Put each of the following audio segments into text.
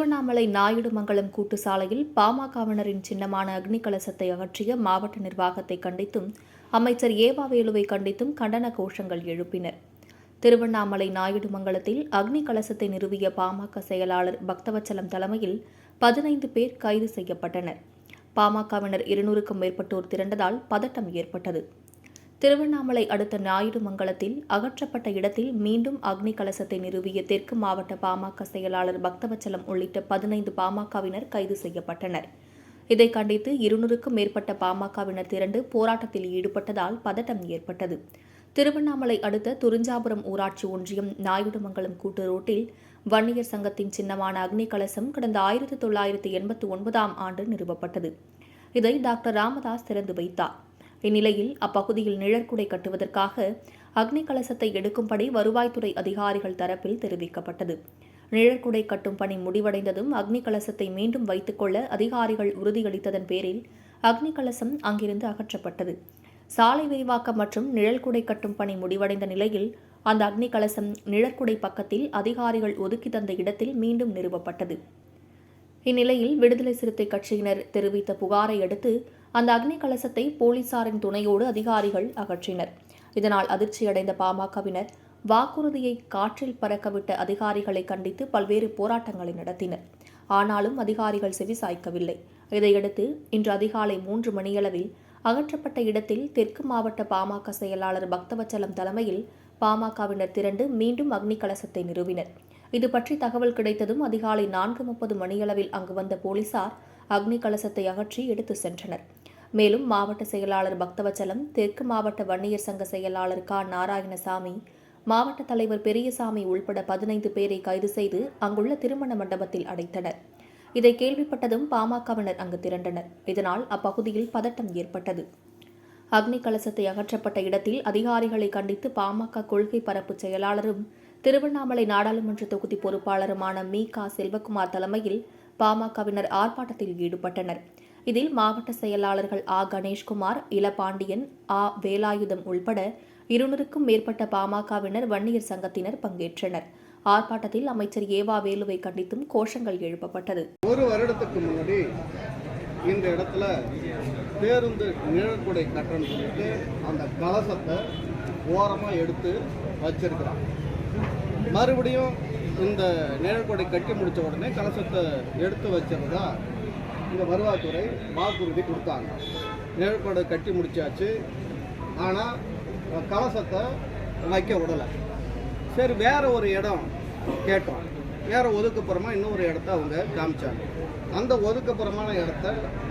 திருவண்ணாமலை நாயுடுமங்கலம் கூட்டு சாலையில் பாமகவினரின் சின்னமான அக்னி கலசத்தை அகற்றிய மாவட்ட நிர்வாகத்தை கண்டித்தும் அமைச்சர் ஏவாவேலுவை கண்டித்தும் கண்டன கோஷங்கள் எழுப்பினர். திருவண்ணாமலை நாயுடுமங்கலத்தில் அக்னி கலசத்தை நிறுவிய பாமக செயலாளர் பக்தவச்சலம் தலைமையில் பதினைந்து பேர் கைது செய்யப்பட்டனர். பாமகவினர் இருநூறுக்கும் மேற்பட்டோர் திரண்டதால் பதட்டம் ஏற்பட்டது. திருவண்ணாமலை அடுத்த நாயுடுமங்கலத்தில் அகற்றப்பட்ட இடத்தில் மீண்டும் அக்னி கலசத்தை நிறுவிய தெற்கு மாவட்ட பாமக செயலாளர் பக்தவச்சலம் உள்ளிட்ட பதினைந்து பாமகவினர் கைது செய்யப்பட்டனர். இதை கண்டித்து இருநூறுக்கும் மேற்பட்ட பாமகவினர் திரண்டு போராட்டத்தில் ஈடுபட்டதால் பதட்டம் ஏற்பட்டது. திருவண்ணாமலை அடுத்த துறிஞ்சாபுரம் ஊராட்சி ஒன்றியம் நாயுடுமங்கலம் கூட்டு ரோட்டில் வன்னியர் சங்கத்தின் சின்னமான அக்னி கலசம் கடந்த ஆயிரத்தி தொள்ளாயிரத்தி எண்பத்தி ஒன்பதாம் ஆண்டு நிறுவப்பட்டது. இதை டாக்டர் ராமதாஸ் திறந்து வைத்தார். இந்நிலையில் அப்பகுதியில் நிழற்குடை கட்டுவதற்காக அக்னி கலசத்தை எடுக்கும்படி வருவாய்த்துறை அதிகாரிகள் தரப்பில் தெரிவிக்கப்பட்டது. நிழற்குடை கட்டும் பணி முடிவடைந்ததும் அக்னி கலசத்தை மீண்டும் வைத்துக்கொள்ள அதிகாரிகள் உறுதியளித்ததன் பேரில் அக்னி கலசம் அங்கிருந்து அகற்றப்பட்டது. சாலை விரிவாக்கம் மற்றும் நிழல்குடை கட்டும் பணி முடிவடைந்த நிலையில் அந்த அக்னி கலசம் நிழற்குடை பக்கத்தில் அதிகாரிகள் ஒதுக்கி தந்த இடத்தில் மீண்டும் நிறுவப்பட்டது. இந்நிலையில் விடுதலை சிறுத்தை கட்சியினர் தெரிவித்த புகாரை அடுத்து அந்த அக்னி கலசத்தை போலீசாரின் துணையோடு அதிகாரிகள் அகற்றினர். இதனால் அதிர்ச்சியடைந்த பாமகவினர் வாக்குறுதியை காற்றில் பறக்கவிட்ட அதிகாரிகளை கண்டித்து பல்வேறு போராட்டங்களை நடத்தினர். ஆனாலும் அதிகாரிகள் செவிசாய்க்கவில்லை இதையடுத்து இன்று அதிகாலை மூன்று மணியளவில் அகற்றப்பட்ட இடத்தில் தெற்கு மாவட்ட பாமக செயலாளர் பக்தவச்சலம் தலைமையில் பாமகவினர் திரண்டு மீண்டும் அக்னி கலசத்தை நிறுவினர். இது பற்றி தகவல் கிடைத்ததும் அதிகாலை நான்கு முப்பது மணியளவில் அங்கு வந்த போலீசார் அக்னி கலசத்தை அகற்றி எடுத்து சென்றனர். மேலும் மாவட்ட செயலாளர் பக்தவச்சலம் தெற்கு மாவட்ட வன்னியர் சங்க செயலாளர் கா. நாராயணசாமி மாவட்ட தலைவர் பெரியசாமி உள்பட பதினைந்து பேரை கைது செய்து அங்குள்ள திருமண மண்டபத்தில் அடைத்தனர். இதை கேள்விப்பட்டதும் பாமகவினர் அங்கு திரண்டனர். இதனால் அப்பகுதியில் பதட்டம் ஏற்பட்டது. அக்னி கலசத்தை அகற்றப்பட்ட இடத்தில் அதிகாரிகளை கண்டித்து பாமக கொள்கை பரப்பு செயலாளரும் திருவண்ணாமலை நாடாளுமன்ற தொகுதி பொறுப்பாளருமான மீ. கா. செல்வகுமார் தலைமையில் பாமகவினர் ஆர்ப்பாட்டத்தில் ஈடுபட்டனர். இதில் மாவட்ட செயலாளர்கள் ஆ. கணேஷ்குமார் இளபாண்டியன் ஆ. வேலாயுதம் உள்பட இருநூறுக்கும் மேற்பட்ட பாமகவினர் வன்னியர் சங்கத்தினர் பங்கேற்றனர். ஆர்ப்பாட்டத்தில் அமைச்சர் ஏவா வேலுவை கண்டித்தும் கோஷங்கள் எழுப்பப்பட்டது. ஒரு வருடத்துக்கு முன்னாடி இந்த இடத்துல பேருந்து நிழற்குடை கட்டணம் சொல்லிட்டு அந்த கலசத்தை ஓரமாக எடுத்து வச்சிருக்கிறாங்க. மறுபடியும் இந்த நிழற்குடை கட்டி முடித்த உடனே கலசத்தை எடுத்து வச்சிருந்தா இந்த வருவாய்த்துறை வாக்குறுதி கொடுத்தாங்க. நிழற்குடை கட்டி முடிச்சாச்சு. ஆனால் கலசத்தை வைக்க விடலை. சரி வேறு ஒரு இடம் கேட்டோம். வேறு ஒதுக்கப்புறமா இன்னொரு இடத்த அவங்க காமிச்சாங்க. அந்த ஒதுக்குப்புறமான இடத்த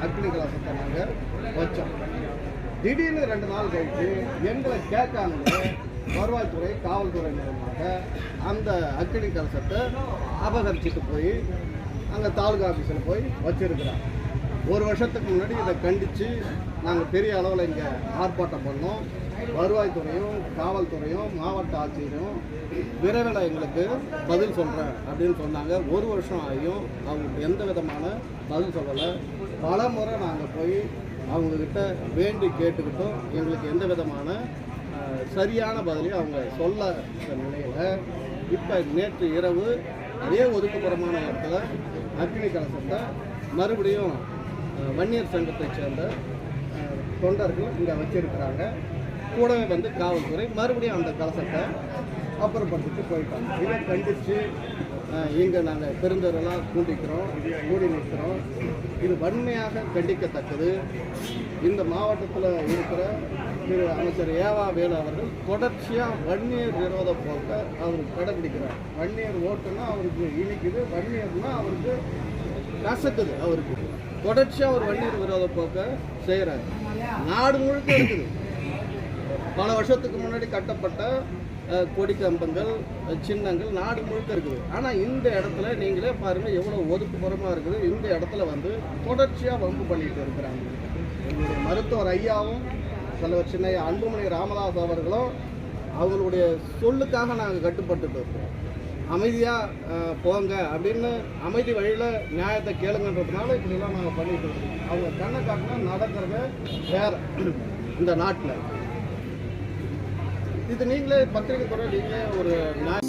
அக்னி கலசத்தை நாங்கள் வச்சோம். திடீர்னு ரெண்டு நாள் கழித்து எங்களை கேட்காமலே வருவாய்த்துறை காவல்துறை மூலமாக அந்த அக்னி கலசத்தை அபகரிச்சுட்டு போய் அங்கே தாலுகா ஆஃபீஸில் போய் வச்சிருக்கிறாங்க. ஒரு வருஷத்துக்கு முன்னாடி இதை கண்டித்து நாங்கள் பெரிய அளவில் இங்கே ஆர்ப்பாட்டம் பண்ணோம். வருவாய்த்துறையும் காவல்துறையும் மாவட்ட ஆட்சியரும் விரைவில் எங்களுக்கு பதில் சொல்கிறேன் அப்படின்னு சொன்னாங்க. ஒரு வருஷம் ஆகியும் அவங்களுக்கு எந்த விதமான பதில் சொல்லலை. பல முறை நாங்கள் போய் அவங்கக்கிட்ட வேண்டி கேட்டுக்கிட்டோம். எங்களுக்கு எந்த விதமான சரியான பதிலையும் அவங்க சொல்ல நிலையில் இப்போ நேற்று இரவு அதே ஒதுக்குப்புறமான இடத்துல அக்னி கலசத்தை மறுபடியும் வன்னியர் சங்கத்தைச் சேர்ந்த தொண்டர்கள் இங்கே வச்சிருக்கிறாங்க. கூடவே வந்து காவல்துறை மறுபடியும் அந்த கலசத்தை அப்புறப்படுத்திட்டு போயிட்டாங்க. இதை கண்டித்து இங்கே நாங்கள் பெருந்தரெல்லாம் கூட்டிக்கிறோம் கூடி நிற்கிறோம். இது வன்மையாக கண்டிக்கத்தக்கது. இந்த மாவட்டத்தில் இருக்கிற திரு அமைச்சர் ஏவா வேலு அவர்கள் தொடர்ச்சியாக வன்னியர் விரோத போக்க அவர் கடைபிடிக்கிறார். வன்னியர் ஓட்டுனா அவருக்கு இனிக்குது வன்னியர்னா அவருக்கு கசக்குது அவருக்கு. தொடர்ச்சியாக ஒரு வன்னியர் விரோத போக்க செய்கிறார் நாடு முழுக்க இருக்குது. பல வருஷத்துக்கு முன்னாடி கட்டப்பட்ட கொடி கம்பங்கள் சின்னங்கள் நாடு முழுக்க இருக்குது. ஆனால் இந்த இடத்துல நீங்களே பாருங்கள் எவ்வளோ ஒதுக்குப்புறமாக இருக்குது. இந்த இடத்துல வந்து தொடர்ச்சியாக வம்பு பண்ணிட்டு இருக்கிறாங்க. எங்களுடைய மருத்துவர் ஐயாவும் தலைவர் சின்ன அன்புமணி ராமதாஸ் அவர்களும் அவங்களுடைய சொல்லுக்காக நாங்கள் கட்டுப்பட்டுட்டு இருக்கிறோம் அமைதியாக போங்க அப்படின்னு அமைதி வழியில் நியாயத்தை கேளுங்கன்றதுனால இப்படிலாம் நாங்கள் பண்ணிட்டு இருக்கோம். அவங்க கண்ணை காட்டினா நடக்கிறது வேற இந்த நாட்டில். இது நீங்களே பத்திரிகை துறை நீங்களே ஒரு நியாய